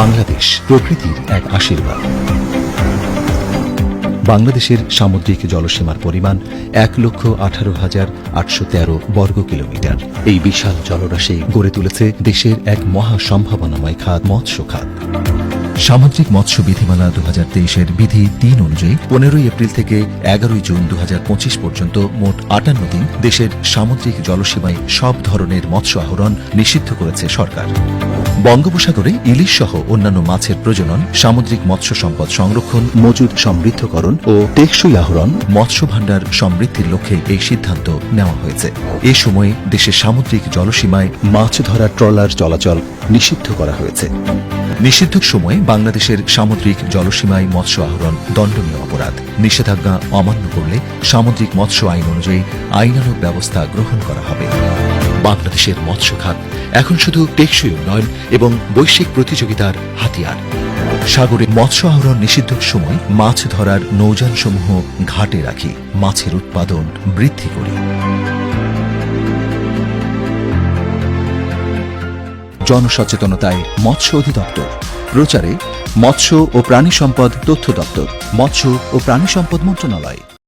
বাংলাদেশ প্রকৃতির এক আশীর্বাদ। বাংলাদেশের সামুদ্রিক জলসীমার পরিমাণ এক লক্ষ আঠারো হাজার আটশো তেরো বর্গ কিলোমিটার। এই বিশাল জলরাশি গড়ে তুলেছে দেশের এক মহা সম্ভাবনাময় খাত মৎস্য খাত সামুদ্রিক মৎস্য বিধিমালা দু হাজার তেইশের বিধি তিন অনুযায়ী পনেরোই এপ্রিল থেকে এগারোই জুন দু পর্যন্ত মোট আটান্ন দিন দেশের সামুদ্রিক জলসীমায় সব ধরনের মৎস্য আহরণ নিষিদ্ধ করেছে সরকার। বঙ্গোপসাগরে ইলিশ সহ অন্যান্য মাছের প্রজনন, সামুদ্রিক মৎস্য সম্পদ সংরক্ষণ, মজুদ সমৃদ্ধকরণ ও টেকসই আহরণ মৎস্য ভাণ্ডার সমৃদ্ধির লক্ষ্যে এই সিদ্ধান্ত নেওয়া হয়েছে। এ সময়ে দেশের সামুদ্রিক জলসীমায় মাছ ধরা ট্রলার চলাচল নিষিদ্ধ করা হয়েছে। নিষিদ্ধ সময়ে বাংলাদেশের সামুদ্রিক জলসীমায় মৎস্য আহরণ দণ্ডনীয় অপরাধ। নিষেধাজ্ঞা অমান্য করলে সামুদ্রিক মৎস্য আইন অনুযায়ী আইনানুগ ব্যবস্থা গ্রহণ করা হবে। বাংলাদেশের মৎস্য খাত এখন শুধু টেকসই উন্নয়ন এবং বৈশ্বিক প্রতিযোগিতার হাতিয়ার। সাগরে মৎস্য আহরণ নিষিদ্ধ সময় মাছ ধরার নৌযানসমূহ ঘাটে রাখি। মাছের উৎপাদন বৃদ্ধি করি। জনসচেতনতায় মৎস্য অধিদপ্তর। প্রচারে মৎস্য ও প্রাণী সম্পদ তথ্য দপ্তর। মৎস্য ও প্রাণী সম্পদ মন্ত্রণালয়।